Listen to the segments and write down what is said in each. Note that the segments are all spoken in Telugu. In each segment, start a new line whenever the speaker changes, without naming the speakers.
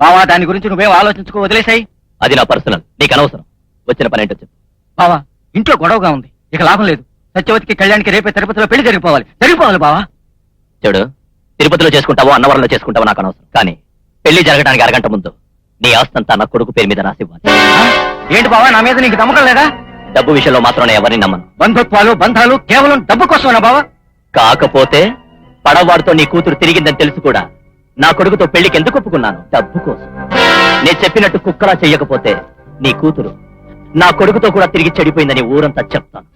బావా దాని గురించి నువ్వేం ఆలోచించుకో వదిలేసాయి.
అది నా పర్సనల్. నీకు అనవసరం. వచ్చిన పని ఏంటో చెప్పు.
బావా ఇంట్లో గొడవగా ఉంది. ఇక లాభం లేదు. సత్యవతికి కళ్యాణ్కి రేపే తిరుపతిలో పెళ్ళి జరిగిపోవాలి. జరిగిపోవాలి బావా.
చూడు. తిరుపతిలో చేసుకుంటావో అన్నవరంలో చేసుకుంటావో నాకు అనవసరం. కానీ పెళ్ళి జరగడానికి అరగంట ముందు నీ ఆస్తంతా నా కొడుకు పేరు మీద రాసివ్వాలి?
ఏంటి బావా నా మీద నీకు నమ్మకం లేదా?
డబ్బు విషయంలో మాత్రం నేను ఎవరిని నమ్మను.
బంధుత్వాలు బంధాలు కేవలం డబ్బు కోసమేనా బావా?
కాకపోతే పడవాడితో నీ కూతురు తిరిగిందని తెలుసు కూడా. నా కొడుకుతో పెళ్ళికి ఎందుకు ఒప్పుకున్నాను? డబ్బు కోసం. నేను చెప్పినట్టు కుక్కలా చెయ్యకపోతే నీ కూతురు నా కొడుకుతో కూడా తిరిగి చెడిపోయిందని ఊరంతా చెప్తాను.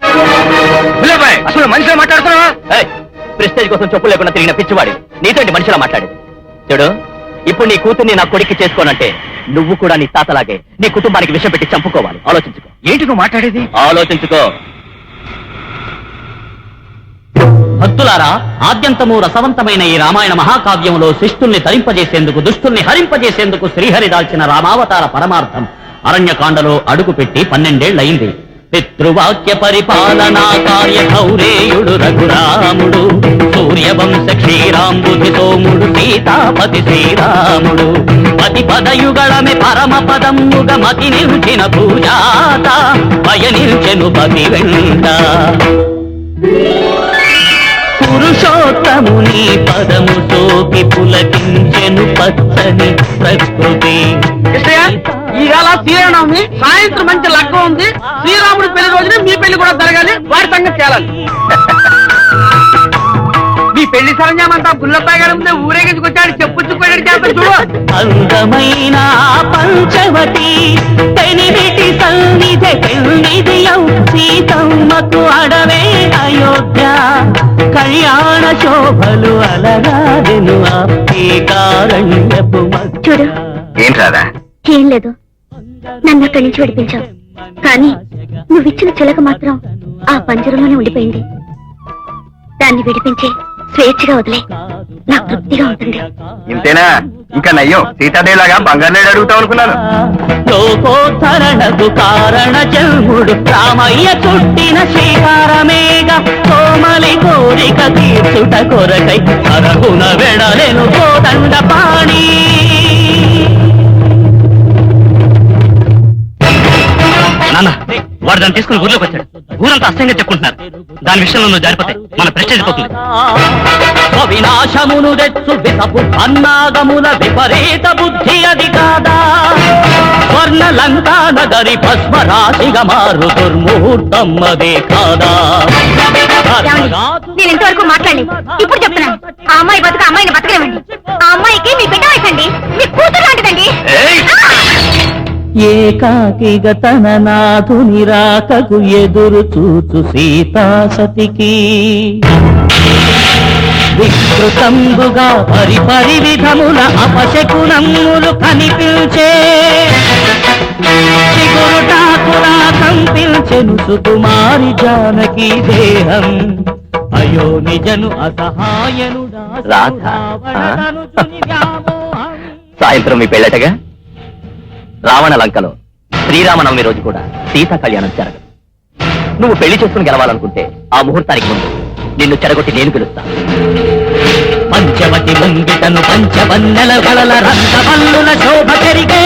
అసలు మనిషిలో మాట్లాడుతున్నావా?
ఏయ్, ప్రెస్టేజ్ కోసం చెప్పు లేకుండా తిరిగిన పిచ్చివాడి. నీతోటి మనిషిలా మాట్లాడేది చూడు ఇప్పుడు నీ కూతుర్ని నా కొడుక్కి చేసుకోనంటే నువ్వు కూడా నీ తాతలాగే నీ కుటుంబానికి విషం పెట్టి చంపుకోవాలి. ఆలోచించుకో.
ఏంటి నువ్వు మాట్లాడేది?
ఆలోచించుకో.
భక్తులారా ఆద్యంతము రసవంతమైన ఈ రామాయణ మహాకావ్యంలో శిష్టుల్ని తరింపజేసేందుకు దుష్టుల్ని హరింపజేసేందుకు శ్రీహరి దాల్చిన రామావతార పరమార్థం అరణ్యకాండలో అడుగుపెట్టి పన్నెండేళ్ళయింది పితృవాక్య పరిపాలనా కార్య గౌరేయుడు రఘురాముడు సూర్యవంశ క్షీరాంబుధి సోముడు సీతాపతి శ్రీరాముడు. పతి పదయుగళమే పరమ పదముగ మతి నిల్చిన పూజాత పయనిల్చెను పతి వెంట. పురుషోత్తముని పదము సోకి పులకించెను పచ్చని ప్రకృతి.
ఈవేళ శ్రీరామనవమి సాయంత్రం మంచి లగ్గం ఉంది. శ్రీరాముడి పెళ్ళి రోజున మీ పెళ్ళి కూడా జరగాలి వారి సంగతి తేలాలి. పెళ్ళి సరంజామంతా బుల్లబ్బాయి గారి ముందే ఊరేగించుకొచ్చాడు చెప్పుచ్చుకోయాడు చేస్తాడు చూడు.
అందమైన పంచవటి పెనిమిటి సన్నిధి పెన్నిధియం సీతమ్మకు అడవే అయోధ్య. కళ్యాణ శోభలు అలరాదెను
చూడు.
ఏం రాదా
ఏం లేదు. నన్ను అక్కడి నుంచి విడిపించావు. కానీ నువ్విచ్చిన చిలక మాత్రం ఆ పంజరంలోనే ఉండిపోయింది. దాన్ని విడిపించి స్వేచ్ఛగా వదిలే. నాకు తృప్తిగా ఉంటుంది
ఇంతేనా? ఇంకా నయ్యం సీతాదేవిలాగా బంగారు లేడు అడుగుతావు అనుకున్నాను.
లోకోద్ధరణకు కారణ జన్ముడు రామయ్య చుట్టిన శ్రీకారమేగ కోమలి కోరిక తీర్చుట కొరకై అరహున వెడలెను కోదండ పాణి.
నాన్న వాడు దాన్ని తీసుకుని ఊర్లోకి వచ్చాడు. ఊరంతా అసహ్యంగా చెప్పుకుంటున్నారు. దాని విషయంలో నువ్వు జారిపోతే మన ప్రెస్టేజ్ పోతుంది.
వినాశమును తెచ్చు విసపు అన్నాగముల విపరీత బుద్ధి అది కాదా? స్వర్ణ లంకా నగరి భస్మ రాశిగా మారు దుర్ముహూర్తం అదే కాదా?
నేను ఇంతవరకు మాట్లాడి ఇప్పుడు చెప్తున్నాను. ఆ అమ్మాయి బతుకు అమ్మాయిని బతకనివ్వండి. ఆ అమ్మాయికి మీ బిడ్డ వయసండి మీ కూతురు లాంటిదండి.
ఏకాకిగా తన నాథుని రాకకు ఎదురు చూచు సీతాసతికి. వికృతంబుగా పరిపరి విధముల అపశకునములు కనిపించే చిగురుటాకులా కంపించెను సుకుమారి జానకి దేహం. అయో నిజను అసహాయనుడా తుని వ్యామోహం.
సాయంత్రం మీ పెళ్ళటగా? రావణ లంకలో శ్రీరామనవమి రోజు కూడా సీతా కళ్యాణం జరగదు. నువ్వు పెళ్ళి చేసుకుని గెలవాలనుకుంటే ఆ ముహూర్తానికి ముందు నిన్ను చెడగొట్టి నేను పిలుస్తా
పంచవటి ముంగిటను పంచవన్నెల వలల రంగవల్లుల శోభ పెరిగే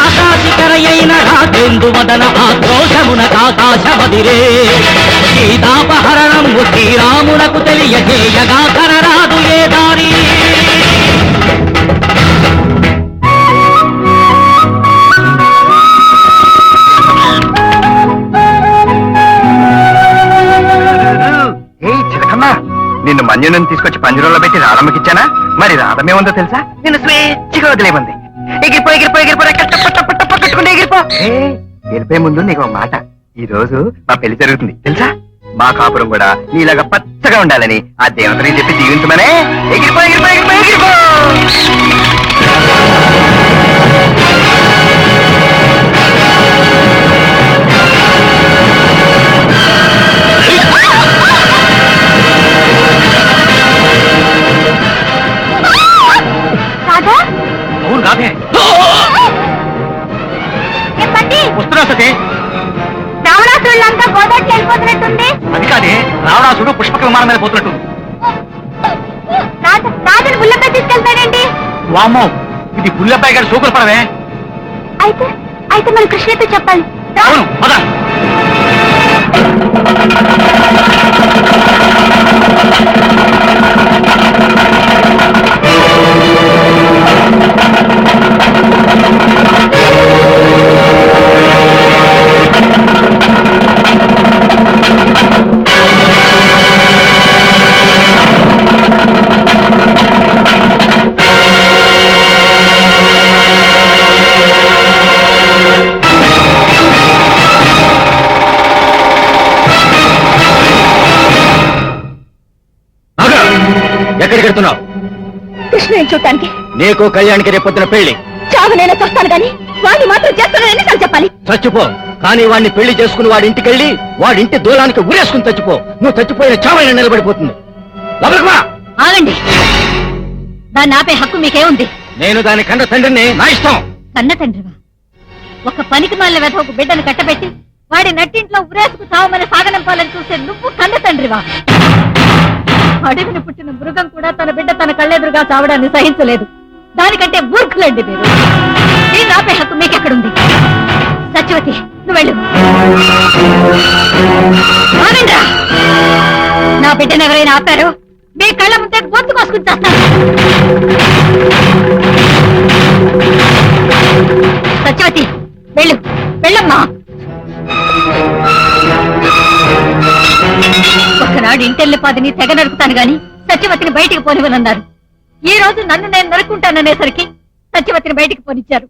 ఆకాశికరయైన రాజేందు మదన ఆక్రోశమున ఆకాశమదిరే సీతాపహరణము శ్రీరామునకు తెలియజేయగా కరరాదు ఏ దారి?
నిన్ను తీసుకొచ్చి పంజరంలో పెట్టి రాధమ్మకిచ్చానా? మరి రాధమేముందో తెలుసా? నేను స్వేచ్ఛగా వదిలేమంది. ఎగిరిపో ఎగిరిపో ఎగిరిపో రెక్కలు టప్ప టప్ప టప్ప ఎగిరిపో. ఏయ్, వెళ్ళిపోయే ముందు నీకు ఒక మాట. ఈ రోజు మా పెళ్ళి జరుగుతుంది. తెలుసా? మా కాపురం కూడా నీలాగా పచ్చగా ఉండాలని ఆ దేవతని చెప్పి జీవించమనే. ఎగిరిపో ఎగిరిపో ఎగిరిపో ఎగిరిపో! వామ్మో
ఇది పుల్లబ్బాయి గారి సూకులు పడవే
అయితే అయితే మన కృష్ణతో చెప్పాలి.
అవును పద
ఎక్కడికి వెళ్తున్నావు
కృష్ణని చూడటానికి
నీకు కళ్యాణ్కి రేపొద్దున పెళ్ళి
చావు నేను చస్తాను గాని వాడిని మాత్రం చేస్తానని ఎన్నిసార్లు చెప్పాలి?
చచ్చిపో. కానీ వాడిని పెళ్ళి చేసుకుని వాడి ఇంటికి వెళ్ళి వాడి ఇంటి దూలానికి ఊరేసుకుని చచ్చిపో. నువ్వు చచ్చిపోయిన చావైన నిలబడిపోతుంది.
ఆగండి. దాన్ని ఆపే హక్కు మీకేముంది
నేను దాని కండ తండ్రిని నా ఇష్టం.
కన్న తండ్రివా? ఒక పనికి మాలిన వెధవకు బిడ్డను కట్టబెట్టి వాడి నట్టింట్లో ఉరేసుకు చావమని సాగనంపాలని చూసే నువ్వు కన్న తండ్రివా? అడవిని పుట్టిన మృగం కూడా తన బిడ్డ తన కళ్ళెదురుగా చావడాన్ని సహించలేదు. దానికంటే మూర్ఖులండి మీరు. దీన్ని ఆపే హక్కు మీకెక్కడుంది? సత్యవతి నువ్వు వెళ్ళు. ఆగండ్రా. నా బిడ్డను ఎవరైనా ఆపారు? మీ కళ్ళ ముందే గొంతు కోసుకుని చేస్తాను. సత్యవతి వెళ్ళు. వెళ్ళమ్మా. ఒకనాడు ఇంటెల్లి పాదిని తెగ నరుకుతాను గాని సత్యవతిని బయటికి పోనివ్వనన్నారు. ఈ రోజు నన్ను నేను నరుక్కుంటాననేసరికి సత్యవతిని బయటికి పోనిచ్చారు.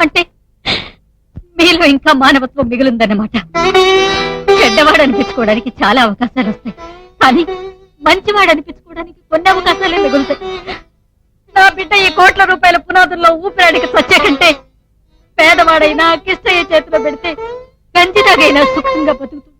అంటే మీలో ఇంకా మానవత్వం మిగులుందన్నమాట. చెడ్డవాడు అనిపించుకోవడానికి చాలా అవకాశాలు వస్తాయి. కానీ మంచివాడు అనిపించుకోవడానికి కొన్ని అవకాశాలే మిగులుతాయి. నా బిడ్డ ఈ కోట్ల రూపాయల పునాదుల్లో ఊపిరాడికి సచ్చే కంటే పేదవాడైనా కిష్టయ్య చేతిలో పెడితే గంజిదాగైనా సుఖంగా బతుకుతుంది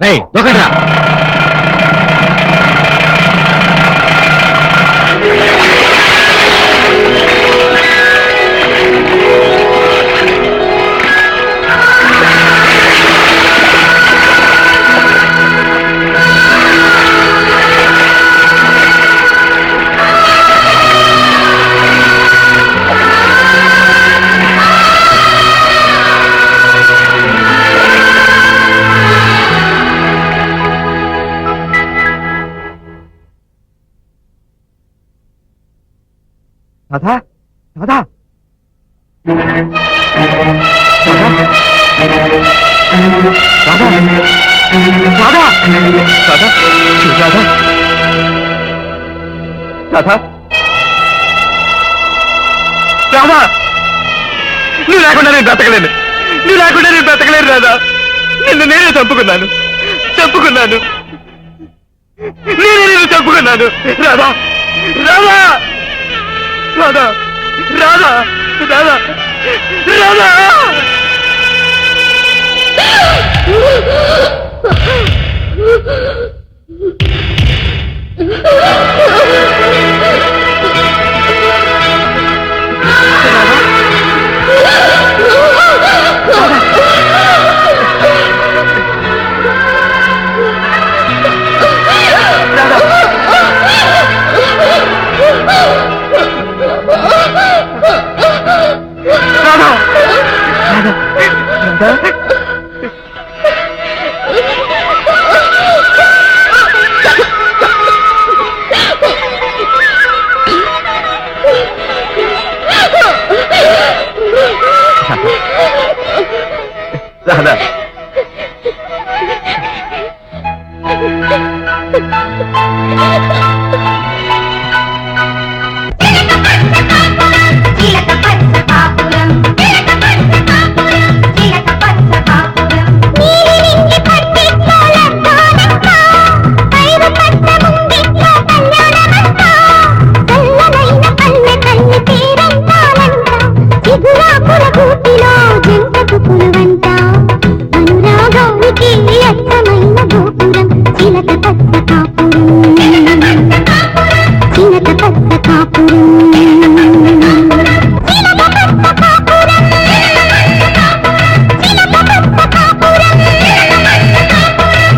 రే దొక్కడా రాధా! రాధా! రాధా రాధా! రాధా! రాధా! నువ్వు లేకుండా నేను బ్రతకలేను. నువ్వు లేకుండా నేను బ్రతకలేను రాధా. నిన్ను నేనే చంపుకున్నాను. చంపుకున్నాను. నేనే నేను చంపుకున్నాను. రాధా రాధా! రాధా! రాధా! రాధా! రాధా! రాధా!
Ah!